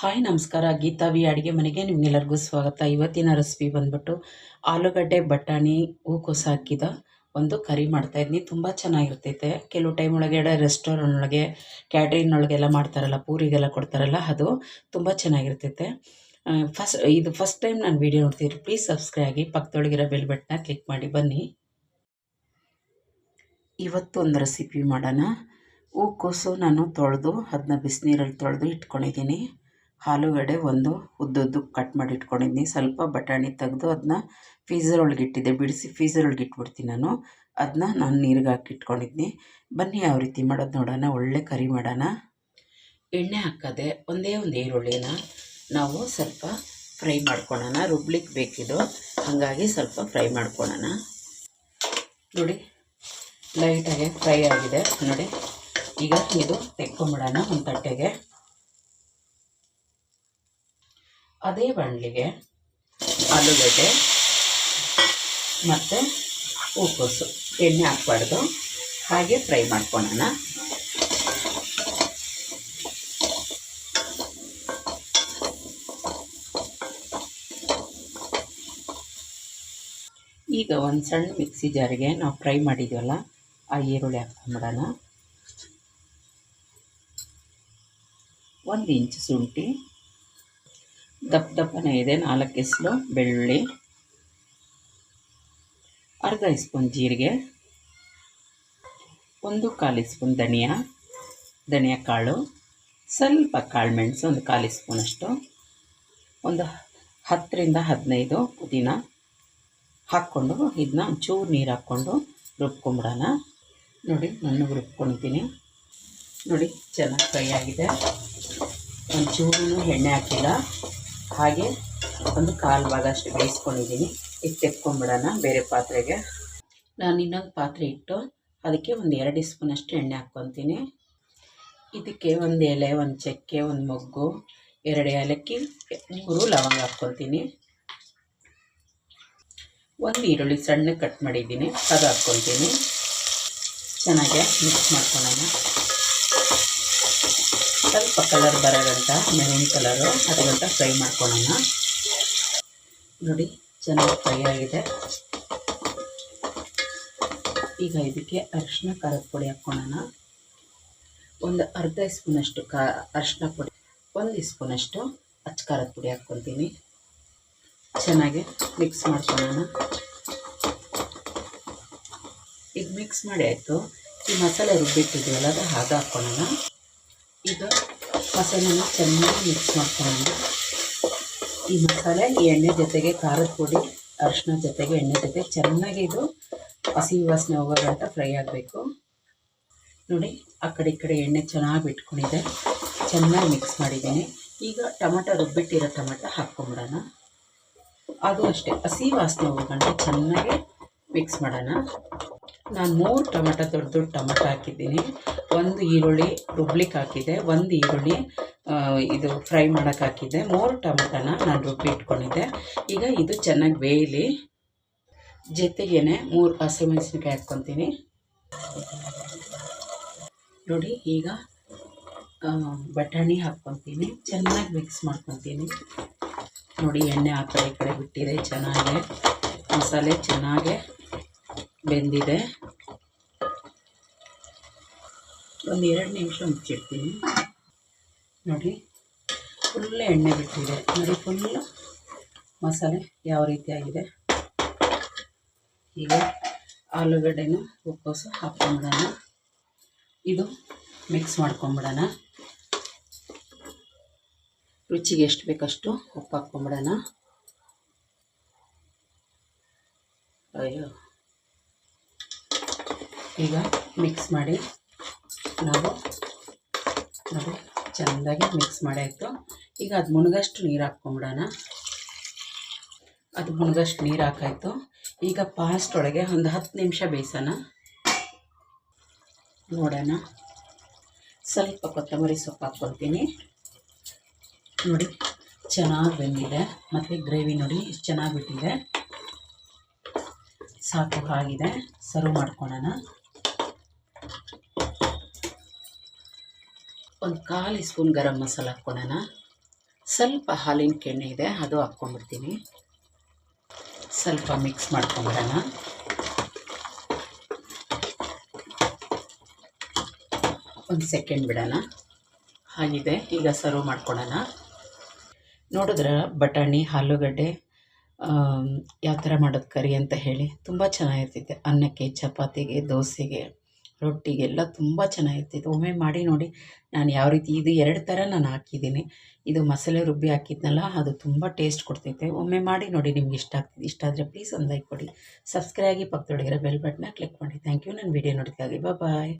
Hi, ನಮಸ್ಕಾರ. Geetha V ಅಡುಗೆ ಮನೆಗೆ ನಿಮಗೆಲ್ಲರಿಗೂ ಸ್ವಾಗತ. ಇವತ್ತಿನ ರೆಸಿಪಿ ಬಂದ್ಬಿಟ್ಟು ಆಲೂಗಡ್ಡೆ ಬಟಾಣಿ ಹೂಕೋಸು ಹಾಕಿದ ಒಂದು ಕರಿ ಮಾಡ್ತಾಯಿದ್ದೀನಿ ತುಂಬ ಚೆನ್ನಾಗಿರ್ತೈತೆ. ಕೆಲವು ಟೈಮ್ ಒಳಗಡೆ ರೆಸ್ಟೋರೆಂಟ್ ಒಳಗೆ ಕ್ಯಾಟ್ರಿನ್ ಒಳಗೆಲ್ಲ ಮಾಡ್ತಾರಲ್ಲ, ಪೂರಿಗೆಲ್ಲ ಕೊಡ್ತಾರಲ್ಲ, ಅದು ತುಂಬ ಚೆನ್ನಾಗಿರ್ತೈತೆ. ಫಸ್ಟ್ ಇದು ಫಸ್ಟ್ ಟೈಮ್ ನಾನು ವೀಡಿಯೋ ನೋಡ್ತೀನಿ ಪ್ಲೀಸ್ ಸಬ್ಸ್ಕ್ರೈಬ್ ಆಗಿ ಪಕ್ಕದೊಳಗಿರೋ ಬೆಲ್ ಬಟನ್ನ ಕ್ಲಿಕ್ ಮಾಡಿ. ಬನ್ನಿ. ಇವತ್ತು ಒಂದು ರೆಸಿಪಿ ಮಾಡೋಣ. ಹೂಕೋಸು ನಾನು ತೊಳೆದು ಅದನ್ನ ಬಿಸಿನೀರಲ್ಲಿ ತೊಳೆದು ಇಟ್ಕೊಂಡಿದ್ದೀನಿ. ಆಲೂಗಡ್ಡೆ ಒಂದು ಉದ್ದುದ್ದು ಕಟ್ ಮಾಡಿ ಇಟ್ಕೊಂಡಿದ್ದೀನಿ ಸ್ವಲ್ಪ ಬಟಾಣಿ ತೆಗೆದು ಅದನ್ನ ಫೀಸರ್ ಒಳಗೆ ಇಟ್ಟಿದ್ದೆ. ಬಿಡಿಸಿ ಫೀಸರ್ ಒಳಗೆ ಇಟ್ಬಿಡ್ತೀನಿ ನಾನು. ಅದನ್ನ ನಾನು ನೀರಿಗೆ ಹಾಕಿ ಇಟ್ಕೊಂಡಿದ್ದೀನಿ ಬನ್ನಿ ಯಾವ ರೀತಿ ಮಾಡೋದು ನೋಡೋಣ. ಒಳ್ಳೆ ಕರಿ ಮಾಡೋಣ. ಎಣ್ಣೆ ಹಾಕದೆ ಒಂದೇ ಒಂದು ಈರುಳ್ಳಿನ ನಾವು ಸ್ವಲ್ಪ ಫ್ರೈ ಮಾಡ್ಕೊಳ್ಳೋಣ ರುಬ್ಲಿಕ್ಕೆ ಬೇಕಿದ್ದು ಹಾಗಾಗಿ ಸ್ವಲ್ಪ ಫ್ರೈ ಮಾಡ್ಕೊಳ್ಳೋಣ ನೋಡಿ, ಲೈಟಾಗಿ ಫ್ರೈ ಆಗಿದೆ. ನೋಡಿ, ಈಗ ಇದು ತೆಕ್ಕೊಂಬಿಡೋಣ ಒಂದು ತಟ್ಟೆಗೆ. ಅದೇ ಬಾಣಲಿಗೆ ಆಲೂಗಡ್ಡೆ ಮತ್ತು ಹೂಕೋಸು ಎಣ್ಣೆ ಹಾಕ್ಬಾರ್ದು. ಹಾಗೆ ಫ್ರೈ ಮಾಡ್ಕೊಳ್ಳೋಣ ಈಗ ಒಂದು ಸಣ್ಣ ಮಿಕ್ಸಿ ಜಾರಿಗೆ ನಾವು ಫ್ರೈ ಮಾಡಿದ್ವಲ್ಲ, ಆ ಈರುಳ್ಳಿ ಹಾಕ್ಕೊಂಬಿಡೋಣ. ಒಂದು ಇಂಚು ಶುಂಠಿ. ದಪ್ಪ ದಪ್ಪನೇ ಇದೆ, ನಾಲ್ಕು ಎಸ್ಲು ಬೆಳ್ಳುಳ್ಳಿ, ಅರ್ಧ ಸ್ಪೂನ್ ಜೀರಿಗೆ, ಒಂದು ಕಾಲು ಸ್ಪೂನ್ ಧನಿಯಾ ಧನಿಯಾ ಕಾಳು, ಸ್ವಲ್ಪ ಕಾಳು ಮೆಣಸು, ಒಂದು ಕಾಲು ಸ್ಪೂನಷ್ಟು ಒಂದು ಹತ್ತರಿಂದ ಹದಿನೈದು ಪುದೀನ ಹಾಕ್ಕೊಂಡು ಇದನ್ನ ಒಂಚೂರು ನೀರು ಹಾಕ್ಕೊಂಡು ರುಬ್ಕೊಂಬಿಡೋಣ. ನೋಡಿ, ನಾನು ರುಬ್ಕೊಂಡಿದ್ದೀನಿ. ನೋಡಿ, ಚೆನ್ನಾಗಿ ಫ್ರೈ ಆಗಿದೆ. ಒಂಚೂರು ಎಣ್ಣೆ ಹಾಕಿಲ್ಲ. ಹಾಗೆ ಒಂದು ಕಾಲು ಭಾಗ ಅಷ್ಟು ಬೇಯಿಸ್ಕೊಂಡಿದ್ದೀನಿ. ಈಗ ತೆಕ್ಕೊಂಬಿಡೋಣ ಬೇರೆ ಪಾತ್ರೆಗೆ. ನಾನು ಇನ್ನೊಂದು ಪಾತ್ರೆ ಇಟ್ಟು ಅದಕ್ಕೆ ಒಂದು ಎರಡು ಸ್ಪೂನಷ್ಟು ಎಣ್ಣೆ ಹಾಕ್ಕೊತೀನಿ ಇದಕ್ಕೆ ಒಂದು ಎಲೆ, ಒಂದು ಚಕ್ಕೆ, ಒಂದು ಮೊಗ್ಗು, ಎರಡು ಏಲಕ್ಕಿ, ಮೂರು ಲವಂಗ ಹಾಕ್ಕೊತೀನಿ ಒಂದು ಈರುಳ್ಳಿ ಸಣ್ಣ ಕಟ್ ಮಾಡಿದ್ದೀನಿ, ಅದು ಹಾಕ್ಕೊತೀನಿ ಚೆನ್ನಾಗಿ ಮಿಕ್ಸ್ ಮಾಡ್ಕೊಳ್ಳೋಣ. ಸ್ವಲ್ಪ ಕಲರ್ ಬರೋದಂತ ಮೆರೂನ್ ಕಲರು ಅದಕ್ಕಂತ ಫ್ರೈ ಮಾಡ್ಕೊಳ್ಳೋಣ ನೋಡಿ, ಚೆನ್ನಾಗಿ ಫ್ರೈ ಆಗಿದೆ. ಈಗ ಇದಕ್ಕೆ ಅರಿಶಿನ ಖಾರದ ಪುಡಿ ಹಾಕ್ಕೊಳ್ಳೋಣ ಒಂದು ಅರ್ಧ ಸ್ಪೂನಷ್ಟು ಕಾ ಅರಿಶಿನ ಪುಡಿ, ಒಂದು ಸ್ಪೂನಷ್ಟು ಅಚ್ಚ ಖಾರದ ಪುಡಿ ಹಾಕ್ಕೊತೀನಿ ಚೆನ್ನಾಗಿ ಮಿಕ್ಸ್ ಮಾಡ್ಕೊಳ್ಳೋಣ ಈಗ ಮಿಕ್ಸ್ ಮಾಡಿ ಆಯಿತು. ಈ ಮಸಾಲೆ ರುಬ್ಬಿಟ್ಟಿದ್ದೀವಲ್ಲ ಅದು ಹಾಗೆ ಹಾಕ್ಕೊಳ್ಳೋಣ ಈಗ ಮಸಾಲೆನ ಚೆನ್ನಾಗಿ ಮಿಕ್ಸ್ ಮಾಡ್ಕೊಂಡು ಈ ಮಸಾಲೆ, ಈ ಎಣ್ಣೆ ಜೊತೆಗೆ ಖಾರದ ಪುಡಿ, ಅರಿಶಿನ ಜೊತೆಗೆ ಎಣ್ಣೆ ಜೊತೆ ಚೆನ್ನಾಗಿ ಇದು ಹಸಿ ವಾಸನೆ ಹೋಗೋ ಗಂಟ ಫ್ರೈ ಆಗಬೇಕು. ನೋಡಿ, ಆ ಕಡೆ ಈ ಕಡೆ ಎಣ್ಣೆ ಚೆನ್ನಾಗಿ ಬಿಟ್ಕೊಂಡಿದೆ. ಚೆನ್ನಾಗಿ ಮಿಕ್ಸ್ ಮಾಡಿದ್ದೀನಿ. ಈಗ ಟೊಮಟೊ ರುಬ್ಬಿಟ್ಟಿರೋ ಟೊಮಟೊ ಹಾಕ್ಕೊಂಬಿಡೋಣ. ಅದು ಅಷ್ಟೇ, ಹಸಿ ವಾಸನೆ ಹೋಗೋ ಗಂಟ ಚೆನ್ನಾಗಿ ಮಿಕ್ಸ್ ಮಾಡೋಣ. ನಾನು ಮೂರು ಟೊಮೆಟೊ, ದೊಡ್ಡ ದೊಡ್ಡ ಟೊಮೆಟೊ ಹಾಕಿದ್ದೀನಿ. ಒಂದು ಈರುಳ್ಳಿ ರುಬ್ಲಿಕ್ಕೆ ಹಾಕಿದ್ದೆ ಒಂದು ಈರುಳ್ಳಿ ಇದು ಫ್ರೈ ಮಾಡೋಕ್ಕೆ ಹಾಕಿದ್ದೆ ಮೂರು ಟೊಮೆಟೊನ ನಾನು ರುಬ್ಬಿ ಇಟ್ಕೊಂಡಿದ್ದೆ. ಈಗ ಇದು ಚೆನ್ನಾಗಿ ಬೇಯಲಿ. ಜೊತೆಗೇ ಮೂರು ಹಸಿಮೆಣಸಿನ್ಕಾಯಿ ಹಾಕ್ಕೊತೀನಿ. ನೋಡಿ, ಈಗ ಬಟಾಣಿ ಹಾಕ್ಕೊತೀನಿ. ಚೆನ್ನಾಗಿ ಮಿಕ್ಸ್ ಮಾಡ್ಕೊತೀನಿ. ನೋಡಿ, ಎಣ್ಣೆ ಆ ಕಡೆ ಈ ಕಡೆ ಬಿಟ್ಟಿದೆ. ಚೆನ್ನಾಗೆ, ಮಸಾಲೆ ಚೆನ್ನಾಗೆ ಬೆಂದಿದೆ. ಒಂದು ಎರಡು ನಿಮಿಷ ಮುಚ್ಚಿಡ್ತೀನಿ. ನೋಡಿ ಫುಲ್ ಎಣ್ಣೆ ಬಿಟ್ಟಿದೆ. ನೋಡಿ, ಫುಲ್ಲು ಮಸಾಲೆ ಯಾವ ರೀತಿ ಆಗಿದೆ. ಈಗ ಆಲೂಗಡ್ಡೆನೂ ಉಪ್ಪೋಸು ಹಾಕ್ಕೊಂಬಿಡೋಣ. ಇದು ಮಿಕ್ಸ್ ಮಾಡ್ಕೊಂಬಿಡೋಣ. ರುಚಿಗೆ ಎಷ್ಟು ಬೇಕಷ್ಟು ಉಪ್ಪು ಹಾಕ್ಕೊಂಬಿಡೋಣ. ಅಯ್ಯೋ. ಈಗ ಮಿಕ್ಸ್ ಮಾಡಿ ನಾವು, ನೋಡಿ ಚೆಂದಾಗಿ ಮಿಕ್ಸ್ ಮಾಡಿ ಆಯಿತು. ಈಗ ಅದು ಮುಣಗಷ್ಟು ನೀರು ಹಾಕ್ಕೊಂಬಿಡೋಣ. ಅದು ಮುಣಗಷ್ಟು ನೀರು ಹಾಕಾಯಿತು. ಈಗ ಪಾಸ್ಟ್ ಒಳಗೆ ಒಂದು ಹತ್ತು ನಿಮಿಷ ಬೇಯಿಸೋಣ. ನೋಡೋಣ. ಸ್ವಲ್ಪ ಕೊತ್ತಂಬರಿ ಸೊಪ್ಪು ಹಾಕ್ಕೊಳ್ತೀನಿ. ನೋಡಿ, ಚೆನ್ನಾಗಿ ಬೆಂದಿದೆ. ಮತ್ತು ಗ್ರೇವಿ ನೋಡಿ, ಎಷ್ಟು ಚೆನ್ನಾಗಿ ಬಿಟ್ಟಿದೆ. ಸಾಕು, ಆಗಿದೆ. ಸರ್ವ್ ಮಾಡ್ಕೊಳ್ಳೋಣ ಒಂದು ಕಾಲು ಸ್ಪೂನ್ ಗರಂ ಮಸಾಲ ಹಾಕ್ಕೊಳ್ಳೋಣ ಸ್ವಲ್ಪ ಹಾಲಿನ ಕೆಣ್ಣೆ ಇದೆ, ಅದು ಹಾಕ್ಕೊಂಡ್ಬಿಡ್ತೀನಿ. ಸ್ವಲ್ಪ ಮಿಕ್ಸ್ ಮಾಡ್ಕೊಂಬಿಡೋಣ ಒಂದು ಸೆಕೆಂಡ್ ಬಿಡೋಣ. ಆಗಿದೆ ಈಗ ಸರ್ವ್ ಮಾಡ್ಕೊಳ್ಳೋಣ ನೋಡಿದ್ರೆ ಬಟಾಣಿ, ಆಲೂಗಡ್ಡೆ ಯಾವ ಥರ ಮಾಡೋದು ಕರಿ ಅಂತ ಹೇಳಿ, ತುಂಬ ಚೆನ್ನಾಗಿರ್ತೈತೆ ಅನ್ನಕ್ಕೆ, ಚಪಾತಿಗೆ, ದೋಸೆಗೆ. ರೊಟ್ಟಿಗೆಲ್ಲ ತುಂಬ ಇದು ಒಮ್ಮೆ ಮಾಡಿ ನೋಡಿ, ನಾನು ಯಾವ ರೀತಿ, ಇದು ಎರಡು ಥರ ನಾನು ಹಾಕಿದ್ದೀನಿ. ಇದು ಮಸಾಲೆ ರುಬ್ಬಿ ಹಾಕಿದ್ನಲ್ಲ, ಅದು ತುಂಬ ಟೇಸ್ಟ್ ಕೊಡ್ತೈತೆ. ಒಮ್ಮೆ ಮಾಡಿ ನೋಡಿ ನಿಮ್ಗೆ ಇಷ್ಟ ಆಗ್ತದೆ. ಇಷ್ಟ ಆದರೆ ಪ್ಲೀಸ್ ಒಂದು ಲೈಕ್ ಕೊಡಿ. ಸಬ್ಸ್ಕ್ರೈಬ್ ಆಗಿ ಪಕ್ಕದೊಳಗಿರೋ ಬೆಲ್ ಬಟ್ನ ಕ್ಲಿಕ್ ಮಾಡಿ. ಥ್ಯಾಂಕ್ ಯು ನನ್ನ ವೀಡಿಯೋ ನೋಡಿದ್ದಾಗಿ ಬಾಯ್